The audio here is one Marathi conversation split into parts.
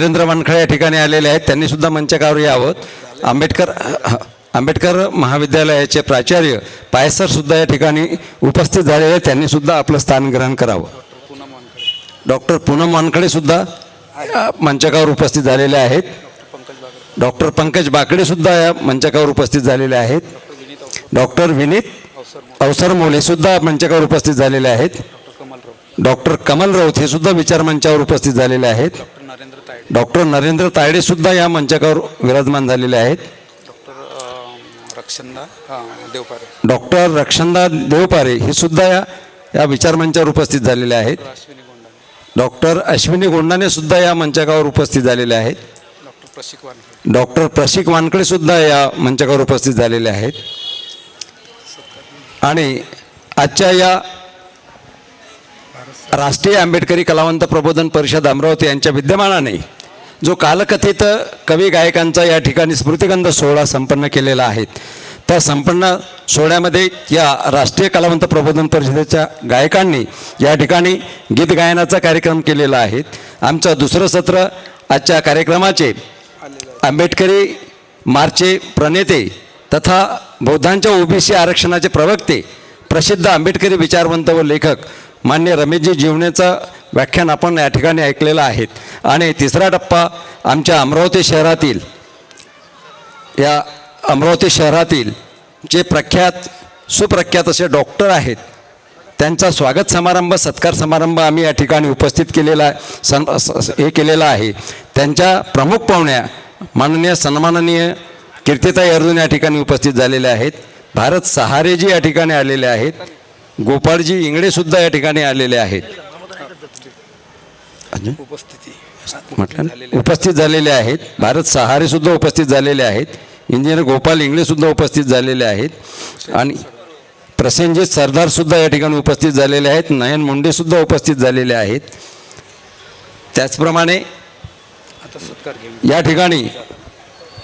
नरेंद्र वानखळे या ठिकाणी आलेले आहेत. त्यांनी सुद्धा मंचकावर यावं. आंबेडकर आंबेडकर महाविद्यालयाचे प्राचार्य पायसर सुद्धा या ठिकाणी उपस्थित झालेले आहेत. त्यांनी सुद्धा आपलं स्थान ग्रहण करावं. डॉक्टर पूनम वानखळे सुद्धा मंचकावर उपस्थित झालेले आहेत. डॉक्टर पंकज बाकडे सुद्धा या मंचकावर उपस्थित झालेले आहेत. डॉक्टर विनीत अवसर मोले सुद्धा मंचकावर उपस्थित झालेले आहेत. डॉक्टर कमल राऊत हे सुद्धा विचार मंचावर उपस्थित झालेले आहेत. नरेंद्र तायडे. डॉक्टर नरेंद्र तायडे सुद्धा या मंचकावर विराजमान झालेले आहेत. डॉक्टर रक्षंदा देवपारे. डॉक्टर रक्षंदा देवपारे हे सुद्धा या या विचारमंचावर उपस्थित झालेले आहेत. अश्विनी गोंडाने. डॉक्टर अश्विनी गोंडाने सुद्धा या मंचकावर उपस्थित झालेले आहेत. डॉक्टर प्रशिक वानखेडे डॉक्टर प्रशिक वानकडे सुद्धा या मंचकावर उपस्थित झालेले आहेत. आणि आजच्या या राष्ट्रीय आंबेडकरी कलावंत प्रबोधन परिषद अमरावती यांच्या विद्यमानाने जो कालकथित कवी गायकांचा या ठिकाणी स्मृतिगंध सोहळा संपन्न केलेला आहे. त्या संपन्न सोहळ्यामध्ये या राष्ट्रीय कलावंत प्रबोधन परिषदेच्या गायकांनी या ठिकाणी गीत गायनाचा कार्यक्रम केलेला आहे. आमचं दुसरं सत्र आजच्या कार्यक्रमाचे आंबेडकरी मार्चचे प्रणेते तथा बौद्धांच्या ओबीसी आरक्षणाचे प्रवक्ते प्रसिद्ध आंबेडकरी विचारवंत व लेखक मान्य रमेशजी जीवनेचं व्याख्यान आपण या ठिकाणी ऐकलेलं आहेत. आणि तिसरा टप्पा आमच्या अमरावती शहरातील या अमरावती शहरातील जे प्रख्यात सुप्रख्यात असे डॉक्टर आहेत त्यांचा स्वागत समारंभ सत्कार समारंभ आम्ही या ठिकाणी उपस्थित केलेला आहे सन हे केलेला आहे. त्यांच्या प्रमुख पाहुण्या माननीय सन्माननीय कीर्तिताई अर्जुन या ठिकाणी उपस्थित झालेल्या आहेत. भारत सहारेजी या ठिकाणी आलेले आहेत. गोपाळजी इंगडेसुद्धा या ठिकाणी आलेले आहेत. म्हटलं? उपस्थित झालेले आहेत. भारत सहारे सुद्धा उपस्थित झालेले आहेत. इंजिनियर गोपाल इंगळे सुद्धा उपस्थित झालेले आहेत. आणि प्रसेनजित सरदार सुद्धा या ठिकाणी उपस्थित झालेले आहेत. नयन मुंडे सुद्धा उपस्थित झालेले आहेत. त्याचप्रमाणे या ठिकाणी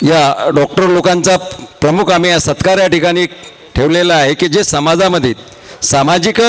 या डॉक्टर लोकांचा प्रमुख आम्ही या सत्कार या ठिकाणी ठेवलेला आहे की जे समाजामध्ये सामाजिक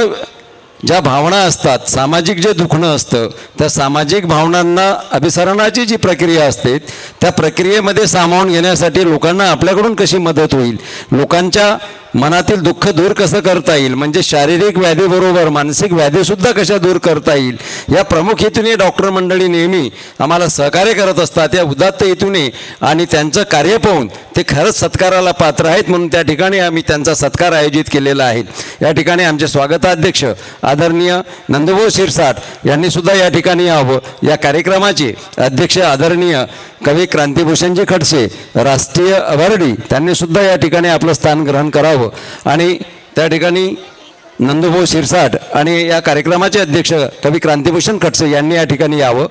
ज्या भावना असतात सामाजिक जे दुखणं असतं त्या सामाजिक भावनांना अभिसरणाची जी प्रक्रिया असते त्या प्रक्रियेमध्ये सामावून घेण्यासाठी लोकांना आपल्याकडून कशी मदत होईल? लोकांच्या मनातील दुःख दूर कसं करता येईल? म्हणजे शारीरिक व्याधीबरोबर मानसिक व्याधीसुद्धा कशा दूर करता येईल? या प्रमुख हेतूने डॉक्टर मंडळी नेहमी आम्हाला सहकार्य करत असतात या उदात्त हेतूने. आणि त्यांचं कार्य पाहून ते खरंच सत्काराला पात्र आहेत म्हणून त्या ठिकाणी आम्ही त्यांचा सत्कार आयोजित केलेला आहे. या ठिकाणी आमचे स्वागताध्यक्ष आदरणीय नंदभाऊ शिरसाट यांनी सुद्धा या ठिकाणी यावं. या कार्यक्रमाचे अध्यक्ष आदरणीय कवी क्रांतिभूषणजी खडसे राष्ट्रीय अवॉर्डी त्यांनी सुद्धा या ठिकाणी आपलं स्थान ग्रहण करावं. हो. आणि त्या ठिकाणी नंदुभाऊ शिरसाट आणि या कार्यक्रमाचे अध्यक्ष कवी क्रांतिभूषण खडसे यांनी या ठिकाणी यावं.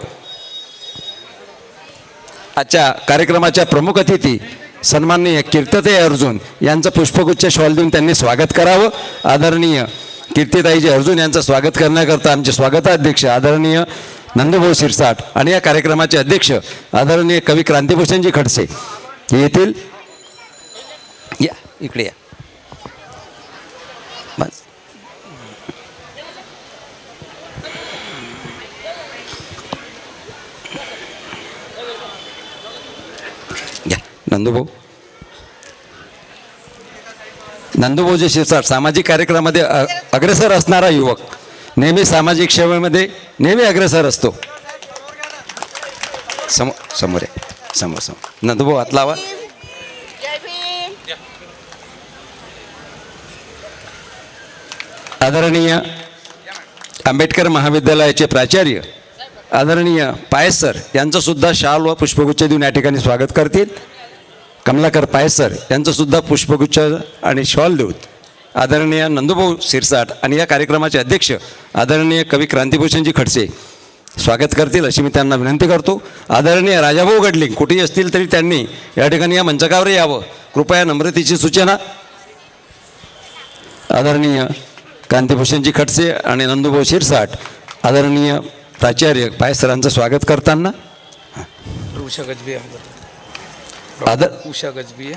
आजच्या कार्यक्रमाच्या प्रमुख अतिथी सन्माननीय कीर्तते अर्जुन यांचं पुष्पगुच्छ शॉल देऊन त्यांनी स्वागत करावं. आदरणीय कीर्तिताईजी अर्जुन यांचं स्वागत करण्याकरता आमचे स्वागताध्यक्ष आदरणीय नंदभाऊ शिरसाट आणि या कार्यक्रमाचे अध्यक्ष आदरणीय कवी क्रांतिभूषणजी खडसे. येथील या इकडे या. नंदूभाऊ. नंदूभाऊ नंदूभाऊजी शिरसाट सामाजिक कार्यक्रमामध्ये अग्रेसर असणारा युवक नेहमी सामाजिक सेवेमध्ये नेहमी अग्रेसर असतो. समोर समोर आहे समोर समोर. नंदूभाऊ हात लावा. आदरणीय आंबेडकर महाविद्यालयाचे प्राचार्य आदरणीय पायस सर यांचं सुद्धा शाल व पुष्पगुच्छ देऊन या ठिकाणी स्वागत करतील. कमलाकर पायसर यांचंसुद्धा पुष्पगुच्छ आणि शॉल देऊत. आदरणीय नंदुभाऊ शिरसाट आणि या कार्यक्रमाचे अध्यक्ष आदरणीय कवी क्रांतिभूषणजी खडसे. स्वागत करतील अशी मी त्यांना विनंती करतो. आदरणीय राजाभाऊ गडलिंग कुठेही असतील तरी त्यांनी या ठिकाणी या मंचकावर यावं. कृपया नम्रतेची सूचना. आदरणीय क्रांतिभूषणजी खडसे आणि नंदुभाऊ शिरसाट आदरणीय प्राचार्य पायसरांचं स्वागत करताना. उषा गजबी आदर उषा गजबी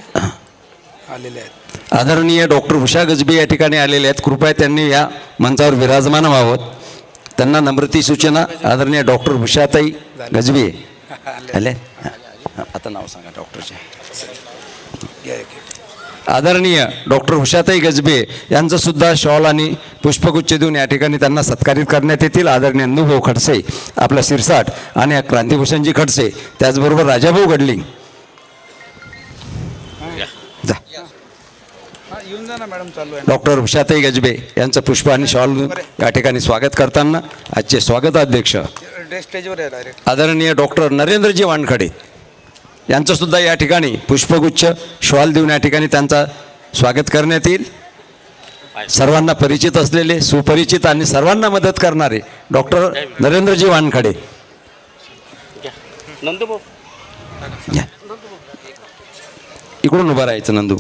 आलेले आहेत. आदरणीय डॉक्टर उषा गजबी या ठिकाणी आलेले आहेत. कृपया त्यांनी या मंचावर विराजमान व्हावं. त्यांना नम्रती सूचना आदरणीय डॉक्टर उषाताई गजबी आले. आता नाव सांगा डॉक्टरचे. आदरणीय डॉक्टर उषाताई गजबे यांचं सुद्धा शॉल आणि पुष्पगुच्छ देऊन या ठिकाणी त्यांना सत्कारित करण्यात येतील. आदरणीय अनुभव खडसे आपला शिरसाट आणि क्रांतिभूषणजी खडसे त्याचबरोबर राजाभाऊ गडलिंग जा. येऊन जा ना मॅडम चालू आहे डॉक्टर उषाताई गजबे यांचं पुष्प आणि शॉल देऊन या ठिकाणी स्वागत करताना आजचे स्वागताध्यक्ष ड्रेस स्टेजवर आहे डायरेक्ट आदरणीय डॉक्टर नरेंद्रजी वानखडे यांचं सुद्धा या ठिकाणी पुष्पगुच्छ शॉल देऊन या ठिकाणी त्यांचा स्वागत करण्यात येईल. सर्वांना परिचित असलेले सुपरिचित आणि सर्वांना मदत करणारे डॉक्टर नरेंद्रजी वानखडे. नंदूभाऊ या. इकडून उभं राहायचं नंदू.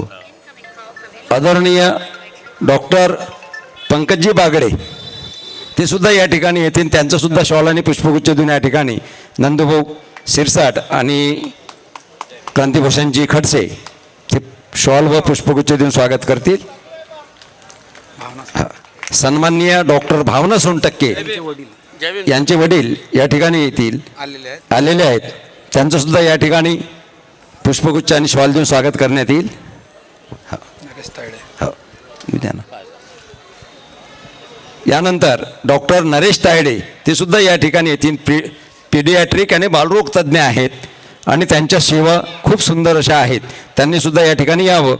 आदरणीय डॉक्टर पंकजजी बागडे ते सुद्धा या ठिकाणी येतील. त्यांचं सुद्धा शॉल आणि पुष्पगुच्छ देऊन या ठिकाणी नंदूभाऊ सिरसाट आणि क्रांतिभूषणजी खडसे ते शॉल व पुष्पगुच्छ देऊन स्वागत करतील. सन्माननीय डॉक्टर भावना सोनटक्के यांचे वडील या ठिकाणी येतील. आलेले आहेत. त्यांचं सुद्धा या ठिकाणी पुष्पगुच्छ आणि शॉल देऊन स्वागत करण्यात येईल. नरेश तायडे. हो. द्या ना. यानंतर डॉक्टर नरेश तायडे ते सुद्धा या ठिकाणी येतील. पी पिडियाट्रिक आणि बालरोग तज्ज्ञ आहेत आणि त्यांच्या सेवा खूप सुंदर अशा आहेत. त्यांनी सुद्धा या ठिकाणी यावं.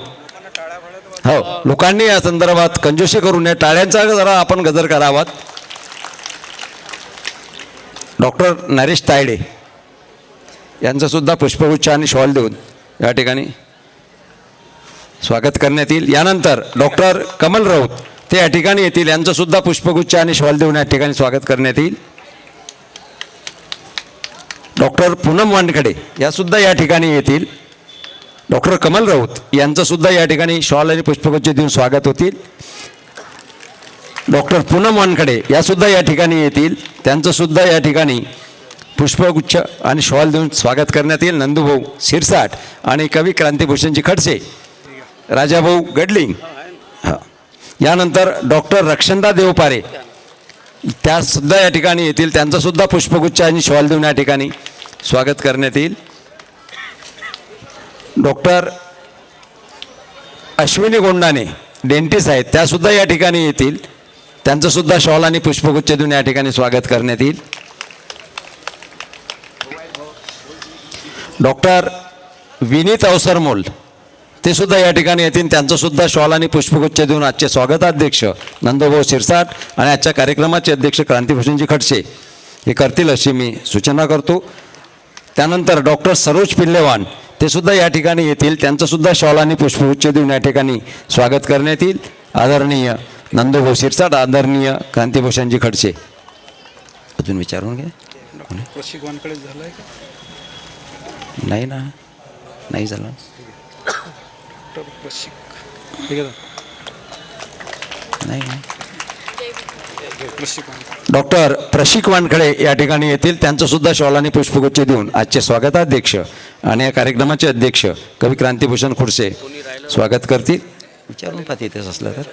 हो. लोकांनी या संदर्भात कंजूशी करू नये. टाळ्यांचा जरा आपण गजर करावात. डॉक्टर नरेश तायडे. यांचंसुद्धा पुष्पगुच्छ आणि शॉल देऊन या ठिकाणी स्वागत करण्यात येईल. यानंतर डॉक्टर कमल राऊत ते या ठिकाणी येतील. यांचंसुद्धा पुष्पगुच्छ आणि शॉल देऊन या ठिकाणी स्वागत करण्यात येईल. डॉक्टर पूनम वानखडे यासुद्धा या ठिकाणी येतील. डॉक्टर कमल राऊत यांचंसुद्धा या ठिकाणी शॉल आणि पुष्पगुच्छ देऊन स्वागत होतील. डॉक्टर पूनम वानखडे यासुद्धा या ठिकाणी येतील. त्यांचंसुद्धा या ठिकाणी पुष्पगुच्छ आणि शॉल देऊन स्वागत करण्यात येईल नंदूभाऊ शिरसाट आणि कवी क्रांतीभूषणजी खडसे. राजाभाऊ गडलिंग. हां. यानंतर डॉक्टर रक्षंदा देवपारे. त्यासुद्धा या ठिकाणी येतील. त्यांचासुद्धा पुष्पगुच्छ आणि शॉल देऊन या ठिकाणी स्वागत करण्यात येईल. डॉक्टर अश्विनी गोंडाने डेंटिस्ट आहेत त्यासुद्धा या ठिकाणी येतील. त्यांचंसुद्धा शॉल आणि पुष्पगुच्छ देऊन या ठिकाणी स्वागत करण्यात येईल. डॉक्टर विनीत अवसरमोल ते सुद्धा या ठिकाणी येतील. त्यांचंसुद्धा शॉल आणि पुष्पगुच्छ देऊन आजचे स्वागताध्यक्ष नंदभाऊ शिरसाट आणि आजच्या कार्यक्रमाचे अध्यक्ष क्रांतीभूषणजी खडसे. हे करतील अशी मी सूचना करतो. त्यानंतर डॉक्टर सरोज पिल्लेवान ते सुद्धा या ठिकाणी येतील. त्यांचंसुद्धा शॉल आणि पुष्पगुच्छ देऊन या ठिकाणी स्वागत करण्यात येईल. आदरणीय नंदभाऊ शिरसाट आदरणीय क्रांतीभूषणजी खडसे. अजून विचारून घ्या. झालं आहे का? नाही ना नाही झालं नाही डॉक्टर प्रशिक वानखडे या ठिकाणी येतील. त्यांचं सुद्धा शॉल आणि पुष्पगुच्छ देऊन आजचे स्वागताध्यक्ष आणि या कार्यक्रमाचे अध्यक्ष कवी क्रांतिभूषण खुडसे स्वागत करतील. विचारून पाहते तेच असलं तर.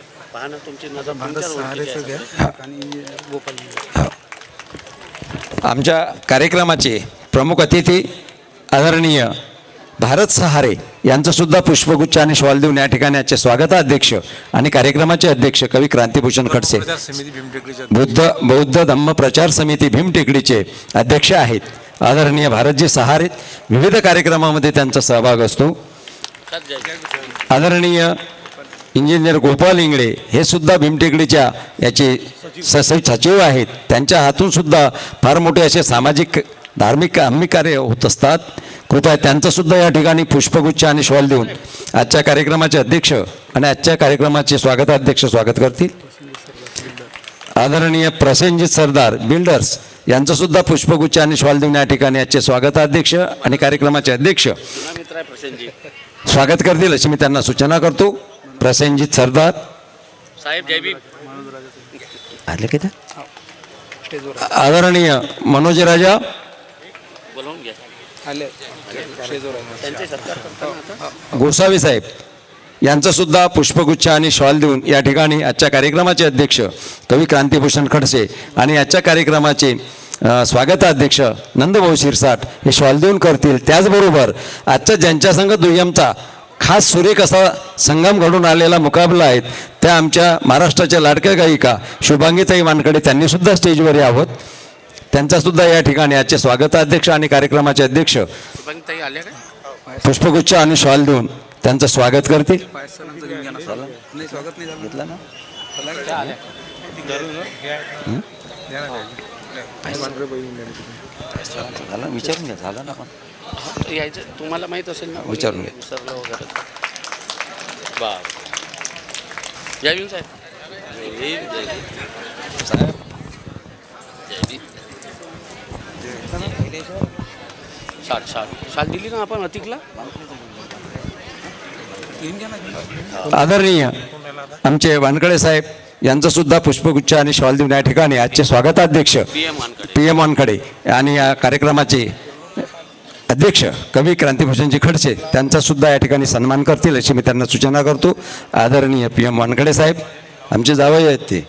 आमच्या कार्यक्रमाचे प्रमुख अतिथी आदरणीय भारत सहारे यांचं सुद्धा पुष्पगुच्छ आणि शॉल देऊन या ठिकाणी आजचे स्वागताध्यक्ष आणि कार्यक्रमाचे अध्यक्ष कवी क्रांतिभूषण खडसे. बुद्ध बौद्ध धम्म प्रचार समिती भीमटेकडीचे अध्यक्ष आहेत. आदरणीय भारतजी सहारे विविध कार्यक्रमामध्ये त्यांचा सहभाग असतो. आदरणीय इंजिनियर गोपाल इंगळे हे सुद्धा भीमटेकडीच्या याचे सचिव आहेत. त्यांच्या हातून सुद्धा फार मोठे असे सामाजिक धार्मिक आम्ही कार्य होत असतात. कृपया त्यांचं सुद्धा या ठिकाणी पुष्पगुच्छ आणि शॉल देऊन आजच्या कार्यक्रमाचे अध्यक्ष आणि आजच्या कार्यक्रमाचे स्वागताध्यक्ष स्वागत करतील. आदरणीय प्रसेनजित सरदार बिल्डर्स यांचं सुद्धा पुष्पगुच्छ आणि शॉल देऊन या ठिकाणी आजचे स्वागताध्यक्ष आणि कार्यक्रमाचे अध्यक्ष स्वागत करतील अशी मी त्यांना सूचना करतो. प्रसेनजित सरदार. साहेब जयबीम आले की स्टेजवर आदरणीय मनोज राजा. आले. स्टेजवर आहे. त्यांचे सत्कार करताना आता? गोसावी साहेब यांचंसुद्धा पुष्पगुच्छ आणि शॉल देऊन या ठिकाणी आजच्या कार्यक्रमाचे अध्यक्ष कवी क्रांतिभूषण खडसे आणि आजच्या कार्यक्रमाचे स्वागताध्यक्ष नंदभाऊ शिरसाट हे शॉल देऊन करतील. त्याचबरोबर आजच्या ज्यांच्या संघ दुय्यमचा खास सुरेख असा संगम घडून आलेला मुकाबला आहेत त्या आमच्या महाराष्ट्राच्या लाडक्या गायिका शुभांगीताई वानकडे त्यांनीसुद्धा स्टेजवर यावं. त्यांचासुद्धा या ठिकाणी आजचे स्वागताध्यक्ष आणि कार्यक्रमाचे अध्यक्ष पुष्पगुच्छ आणि शॉल देऊन त्यांचं स्वागत करतील. विचारून घ्या झालं ना पण. यायचं तुम्हाला माहीत असेल ना विचारून घ्या. वगैरे. साहेब जय भीम जय भीम साहेब जय भीम शाल शाल शाल दिली ना आपण अतिकला. आदरणीय आमचे वानकडे साहेब यांचं सुद्धा पुष्पगुच्छ आणि शॉल देऊन या ठिकाणी आजचे स्वागताध्यक्ष पी एम वानकडे आणि या कार्यक्रमाचे अध्यक्ष कवी क्रांतिभूषणजी खडसे त्यांचा सुद्धा या ठिकाणी सन्मान करतील अशी मी त्यांना सूचना करतो. आदरणीय पी एम वानकडे साहेब आमचे जावई आहेत ते.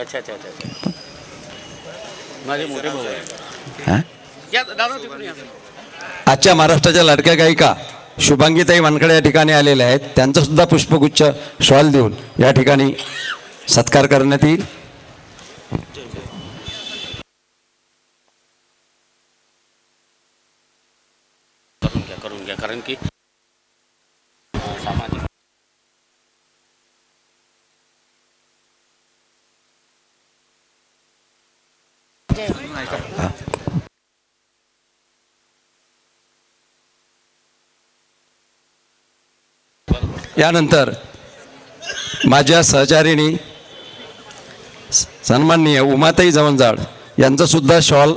अच्छा अच्छा माझे मोठे भाऊ दादा आजच्या महाराष्ट्राच्या लाडक्या गायिका शुभांगीताई वानकडे या ठिकाणी आलेल्या आहेत. त्यांचासुद्धा पुष्पगुच्छ शॉल देऊन या ठिकाणी सत्कार करण्यात येईल करून घ्या करून घ्या कारण की सामाजिक यानंतर माझ्या सहचारिणी स- सन्माननीय उमाताई जवंजाड यांचंसुद्धा शॉल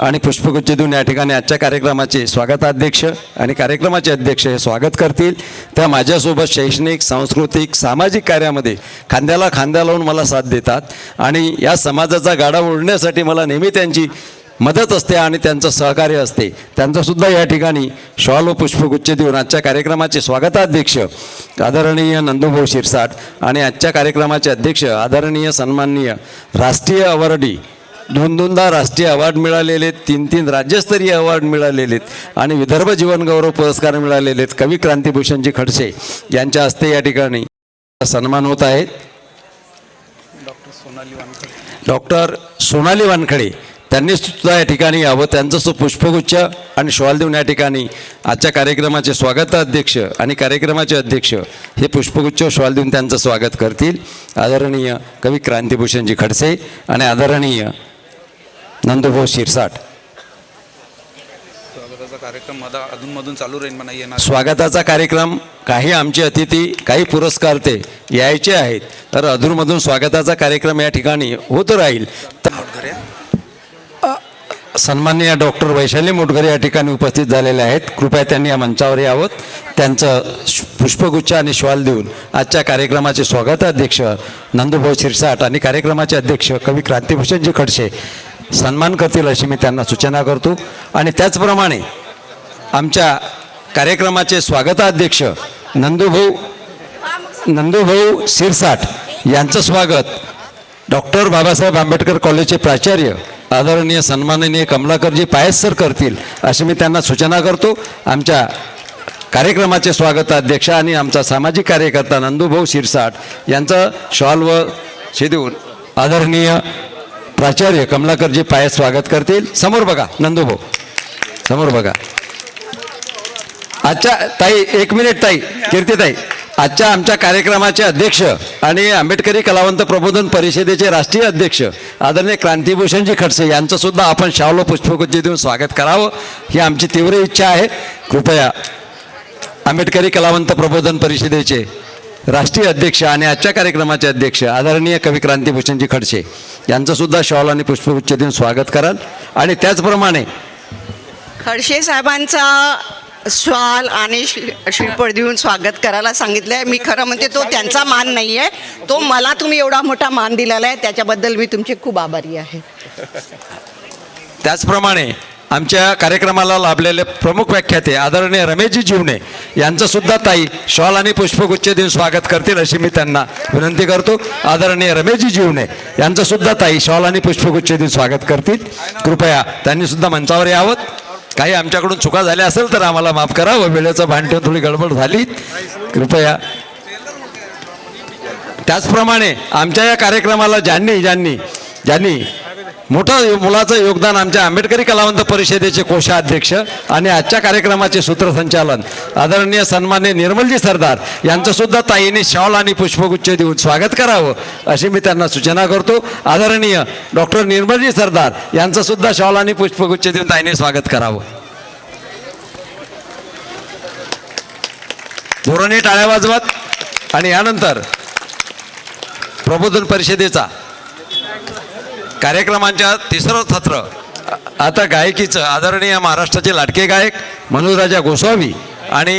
आणि पुष्पगुच्छ देऊन या ठिकाणी आजच्या कार्यक्रमाचे स्वागताध्यक्ष आणि कार्यक्रमाचे अध्यक्ष हे स्वागत करतील. त्या माझ्यासोबत शैक्षणिक सांस्कृतिक सामाजिक कार्यामध्ये खांद्याला खांद्या लावून मला साथ देतात. आणि या समाजाचा गाडा ओढण्यासाठी मला नेहमी त्यांची मदत असते आणि त्यांचं सहकार्य असते. त्यांचंसुद्धा या ठिकाणी शॉल व पुष्पगुच्छ देऊन आजच्या कार्यक्रमाचे स्वागताध्यक्ष आदरणीय नंदुभाऊ शिरसाट आणि आजच्या कार्यक्रमाचे अध्यक्ष आदरणीय सन्माननीय राष्ट्रीय अवॉर्डी दोन दोनदा राष्ट्रीय अवॉर्ड मिळालेले तीन तीन राज्यस्तरीय अवॉर्ड मिळालेले आणि विदर्भ जीवन गौरव पुरस्कार मिळालेले आहेत. कवी क्रांतिभूषणजी खडसे यांच्या हस्ते या ठिकाणी सन्मान होत आहेत. डॉक्टर सोनाली वानखडे. डॉक्टर सोनाली वानखडे त्यांनी सुद्धा या ठिकाणी यावं. त्यांचं सु पुष्पगुच्छ आणि शॉल देऊन या ठिकाणी आजच्या कार्यक्रमाचे स्वागताध्यक्ष आणि कार्यक्रमाचे अध्यक्ष हे पुष्पगुच्छ शॉल देऊन त्यांचं स्वागत करतील. आदरणीय कवी क्रांतिभूषणजी खडसे आणि आदरणीय नंदुभाऊ शिरसाट. स्वागताचा कार्यक्रम मधा अधूनमधून चालू राहील म्हणा येणार स्वागताचा कार्यक्रम काही आमचे अतिथी काही पुरस्कारते यायचे आहेत. तर अधूनमधून स्वागताचा कार्यक्रम या ठिकाणी होत राहील. तर सन्माननीय डॉक्टर वैशाली मोटघरे या ठिकाणी उपस्थित झालेले आहेत. कृपया त्यांनी या मंचावर यावं त्यांचं पुष्पगुच्छ आणि श्वाल देऊन आजच्या कार्यक्रमाचे स्वागताध्यक्ष नंदुभाऊ शिरसाट आणि कार्यक्रमाचे अध्यक्ष कवी क्रांतीभूषणजी खडसे सन्मान करतील अशी मी त्यांना सूचना करतो. आणि त्याचप्रमाणे आमच्या कार्यक्रमाचे स्वागताध्यक्ष नंदुभाऊ नंदुभाऊ शिरसाट यांचं स्वागत डॉक्टर बाबासाहेब आंबेडकर कॉलेजचे प्राचार्य आदरणीय सन्माननीय कमलाकरजी पायस सर करतील अशी मी त्यांना सूचना करतो. आमच्या कार्यक्रमाचे स्वागताध्यक्ष आणि आमचा सामाजिक कार्यकर्ता नंदूभाऊ शिरसाट यांचं शॉल व शे देऊन आदरणीय प्राचार्य कमलाकरजी पायस स्वागत करतील. समोर बघा नंदूभाऊ. समोर बघा. आजच्या ताई एक मिनिट ताई कीर्तीताई. आजच्या आमच्या कार्यक्रमाचे अध्यक्ष आणि आंबेडकरी कलावंत प्रबोधन परिषदेचे राष्ट्रीय अध्यक्ष आदरणीय क्रांतीभूषणजी खडसे यांचं सुद्धा आपण शावलो पुष्पगुच्छ देऊन स्वागत करावं ही आमची तीव्र इच्छा आहे. कृपया आंबेडकरी कलावंत प्रबोधन परिषदेचे राष्ट्रीय अध्यक्ष आणि आजच्या कार्यक्रमाचे अध्यक्ष आदरणीय कवी क्रांतीभूषणजी खडसे यांचं सुद्धा शॉल आणि पुष्पगुच्छ देऊन स्वागत कराल. आणि त्याचप्रमाणे खडसे साहेबांचा स्वाल आणि श्रीफळ देऊन स्वागत करायला सांगितलं आहे मी खरं म्हणते तो त्यांचा मान नाही आहे तो मला तुम्ही एवढा मोठा मान दिलेला आहे त्याच्याबद्दल मी तुमचे खूप आभारी आहे. त्याचप्रमाणे आमच्या कार्यक्रमाला लाभलेले प्रमुख व्याख्याते आदरणीय रमेशजी जीवने यांचं सुद्धा ताई शॉल आणि पुष्पगुच्छ देऊन स्वागत करतील अशी मी त्यांना विनंती करतो. आदरणीय रमेशजी जीवने यांचं सुद्धा ताई शॉल आणि पुष्पगुच्छ देऊन स्वागत करतील. कृपया त्यांनी सुद्धा मंचावर यावं. काही आमच्याकडून चुका झाल्या असेल तर आम्हाला माफ करा. व वेळेचं भान ठेवून थोडी गडबड झाली. कृपया. त्याचप्रमाणे आमच्या या कार्यक्रमाला ज्यांनी ज्यांनी ज्यांनी मोठं मुलाचं योगदान आमच्या आंबेडकरी कलावंत परिषदेचे कोषाध्यक्ष आणि आजच्या कार्यक्रमाचे सूत्रसंचालन आदरणीय सन्मान्य निर्मलजी सरदार यांचं सुद्धा ताईने शॉल आणि पुष्पगुच्छ देऊन स्वागत करावं अशी मी त्यांना सूचना करतो. आदरणीय डॉक्टर निर्मलजी सरदार यांचं सुद्धा शॉल आणि पुष्पगुच्छ देऊन ताईने स्वागत करावं. धोरणे टाळ्या वाजवत आणि यानंतर प्रबोधन परिषदेचा कार्यक्रमांच्या तिसरं सत्र. आता गायकीचं आदरणीय महाराष्ट्राचे लाटके गायक मनोजराजा गोस्वामी आणि